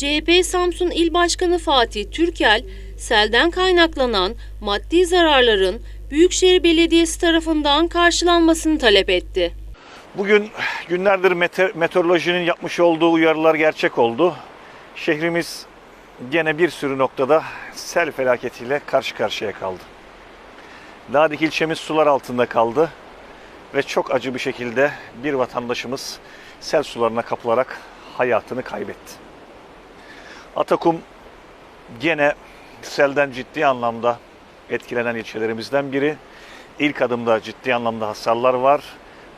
CHP Samsun İl Başkanı Fatih Türkel, selden kaynaklanan maddi zararların Büyükşehir Belediyesi tarafından karşılanmasını talep etti. Bugün günlerdir mete- meteorolojinin yapmış olduğu uyarılar gerçek oldu. Şehrimiz gene bir sürü noktada sel felaketiyle karşı karşıya kaldı. Ladik ilçemiz sular altında kaldı ve çok acı bir şekilde bir vatandaşımız sel sularına kapılarak hayatını kaybetti. Atakum gene selden ciddi anlamda etkilenen ilçelerimizden biri. İlk adımda ciddi anlamda hasarlar var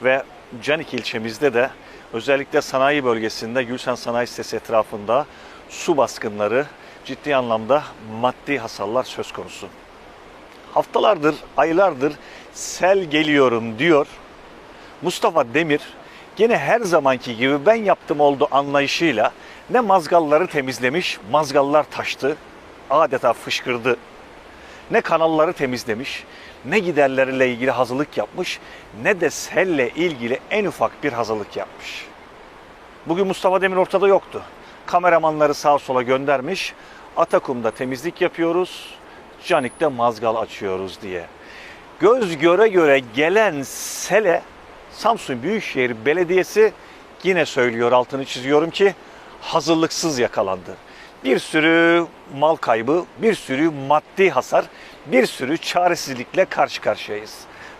ve Canik ilçemizde de özellikle sanayi bölgesinde Gülsen Sanayi Sitesi etrafında su baskınları ciddi anlamda maddi hasarlar söz konusu. Haftalardır, aylardır sel geliyorum diyor. Mustafa Demir gene her zamanki gibi ben yaptım oldu anlayışıyla ne mazgalları temizlemiş, mazgallar taştı, adeta fışkırdı. Ne kanalları temizlemiş, ne giderleriyle ilgili hazırlık yapmış, ne de selle ilgili en ufak bir hazırlık yapmış. Bugün Mustafa Demir ortada yoktu. Kameramanları sağa sola göndermiş. Atakum'da temizlik yapıyoruz, Canik'te mazgal açıyoruz diye. Göz göre göre gelen sele Samsun Büyükşehir Belediyesi yine söylüyor altını çiziyorum ki hazırlıksız yakalandı. Bir sürü mal kaybı, bir sürü maddi hasar, bir sürü çaresizlikle karşı karşıyayız.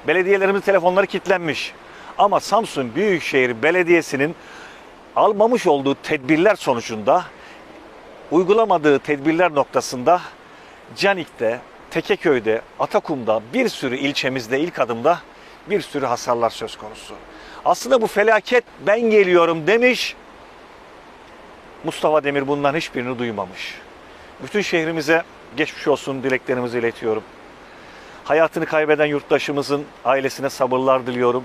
Belediyelerimiz telefonları kilitlenmiş. Ama Samsun Büyükşehir Belediyesi'nin almamış olduğu tedbirler sonucunda uygulamadığı tedbirler noktasında Canik'te, Tekeköy'de, Atakum'da bir sürü ilçemizde ilk adımda bir sürü hasarlar söz konusu. Aslında bu felaket ben geliyorum demiş. Mustafa Demir bundan hiçbirini duymamış. Bütün şehrimize geçmiş olsun dileklerimizi iletiyorum. Hayatını kaybeden yurttaşımızın ailesine sabırlar diliyorum.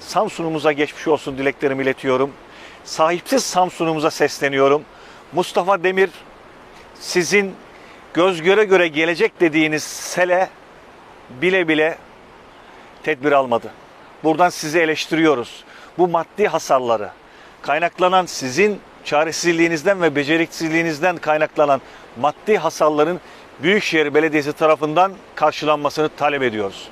Samsun'umuza geçmiş olsun dileklerimi iletiyorum. Sahipsiz Samsun'umuza sesleniyorum. Mustafa Demir sizin göz göre göre gelecek dediğiniz sele bile bile tedbir almadı. Buradan sizi eleştiriyoruz. Bu maddi hasarları kaynaklanan sizin çaresizliğinizden ve beceriksizliğinizden kaynaklanan maddi hasarların Büyükşehir Belediyesi tarafından karşılanmasını talep ediyoruz.